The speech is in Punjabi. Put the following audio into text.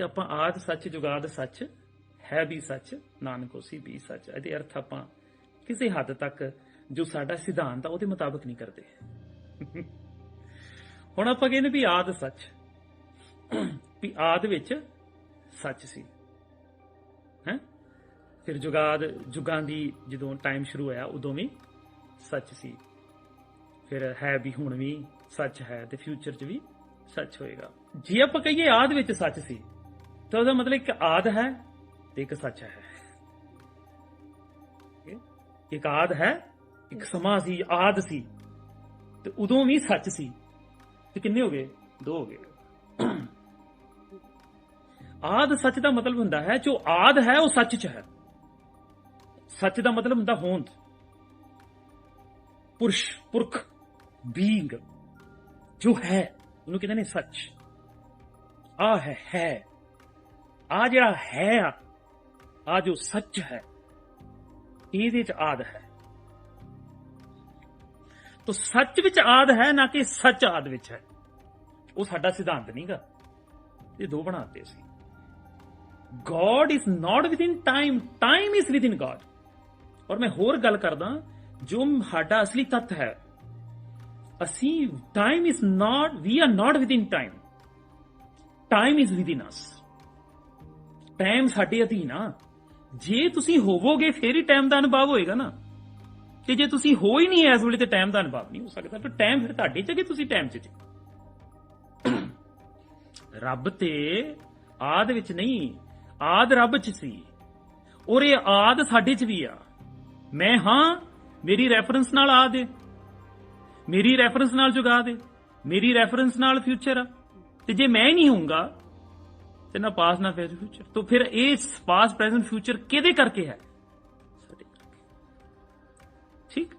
ਇੱਕ ਆਪਾਂ ਆਦ ਸੱਚ ਜੁਗਾਦ ਸੱਚ, ਹੈ ਵੀ ਸੱਚ, ਨਾਨਕ ਹੋਸੀ ਵੀ ਸੱਚ। ਇਹਦੇ ਅਰਥ ਆਪਾਂ ਕਿਸੇ ਹੱਦ ਤੱਕ ਜੋ ਸਾਡਾ ਸਿਧਾਂਤ ਆ ਉਹਦੇ ਮੁਤਾਬਕ ਨਹੀਂ ਕਰਦੇ। ਹੁਣ ਆਪਾਂ ਕਹਿੰਦੇ ਵੀ ਆਦ ਸੱਚ। ਵੀ ਆਦ ਵਿੱਚ ਸੱਚ ਸੀ। ਹੈ? ਫਿਰ ਜੁਗਾਦ, ਜੁਗਾਂ ਦੀ ਜਦੋਂ ਟਾਈਮ ਸ਼ੁਰੂ ਹੋਇਆ, ਉਦੋਂ ਵੀ ਸੱਚ ਸੀ। ਫਿਰ ਹੈ ਵੀ ਹੁਣ ਵੀ ਸੱਚ ਹੈ ਤੇ ਫਿਊਚਰ 'ਚ ਵੀ ਸੱਚ ਹੋਏਗਾ। ਜੇ ਆਪਾਂ ਕਹੀਏ ਆਦ ਵਿੱਚ ਸੱਚ ਸੀ ਤਾਂ ਉਹਦਾ ਮਤਲਬ ਇੱਕ ਆਦ ਹੈ ਤੇ ਇੱਕ ਸੱਚ ਹੈ। ਇੱਕ ਆਦ ਹੈ, ਇੱਕ ਸਮਾਂ ਸੀ, ਆਦ ਸੀ, ਤੇ ਉਦੋਂ ਵੀ ਸੱਚ ਸੀ। ਤੇ ਕਿੰਨੇ ਹੋ ਗਏ? ਦੋ ਹੋ ਗਏ। ਆਦ ਸੱਚ ਦਾ ਮਤਲਬ ਹੁੰਦਾ ਹੈ, ਜੋ ਆਦ ਹੈ, ਉਹ ਸੱਚ 'ਚ ਹੈ। ਸੱਚ ਦਾ ਮਤਲਬ ਹੁੰਦਾ ਹੋਂਦ। ਪੁਰਸ਼, ਪੁਰਖ ਬੀਇੰਗ ਜੋ ਹੈ, ਉਹਨੂੰ ਕਹਿੰਦੇ ਨੇ ਸੱਚ। ਆ ਹੈ ਹੈ। ਆ ਜਿਹੜਾ ਹੈ ਆ ਆ ਜੋ ਸੱਚ ਹੈ, ਇਹਦੇ ਚ ਆਦ ਹੈ। ਤੋ ਸੱਚ ਵਿੱਚ ਆਦ ਹੈ, ਨਾ ਕਿ ਸੱਚ ਆਦ ਵਿੱਚ ਹੈ। ਉਹ ਸਾਡਾ ਸਿਧਾਂਤ ਨਹੀਂਗਾ। ਇਹ ਦੋ ਬਣਾਤੇ ਸੀ God within time time is within God ਔਰ ਮੈਂ ਹੋਰ ਗੱਲ ਕਰਦਾ, ਜੋ ਸਾਡਾ ਅਸਲੀ ਤੱਤ ਹੈ, ਅਸੀਂ time is not we are not within time time is within us time ਸਾਡੇ ਅਧੀਨ ਆ। ਜੇ ਤੁਸੀਂ ਹੋਵੋਗੇ, ਫੇਰ ਹੀ ਟਾਈਮ ਦਾ ਅਨੁਭਵ ਹੋਏਗਾ ਨਾ। ਤੇ ਜੇ ਤੁਸੀਂ ਹੋ ਹੀ ਨਹੀਂ ਇਸ ਵੇਲੇ, ਤੇ ਟਾਈਮ ਦਾ ਅਨੁਭਵ ਨਹੀਂ ਹੋ ਸਕਦਾ। ਫਿਰ ਟਾਈਮ ਫਿਰ ਤੁਹਾਡੇ ਚ ਹੈ ਕਿ ਤੁਸੀਂ ਟਾਈਮ ਚ ਜੀ? ਰੱਬ ਤੇ ਆਦ ਵਿੱਚ ਨਹੀਂ, ਆਦ ਰੱਬ ਚ ਸੀ। ਔਰ ਇਹ ਆਦ ਸਾਡੇ ਚ ਵੀ ਆ। ਮੈਂ ਹਾਂ, ਮੇਰੀ ਰੈਫਰੈਂਸ ਨਾਲ ਆਦ ਹੈ ਮੇਰੀ ਰੈਫਰੈਂਸ ਨਾਲ ਜੁਗਾ ਦੇ। ਮੇਰੀ ਰੈਫਰੈਂਸ ਨਾਲ ਫਿਊਚਰ ਆ। ਤੇ ਜੇ ਮੈਂ ਨਹੀਂ ਹੋਊਂਗਾ ਤੇ ਨਾ ਪਾਸ, ਨਾ ਫਿਊਚਰ। ਤੋਂ ਫਿਰ ਇਹ ਪਾਸ, ਪ੍ਰੈਜ਼ੈਂਟ, ਫਿਊਚਰ ਕਿਹਦੇ ਕਰਕੇ ਹੈ? ਸਾਡੇ ਕਰਕੇ। ਠੀਕ?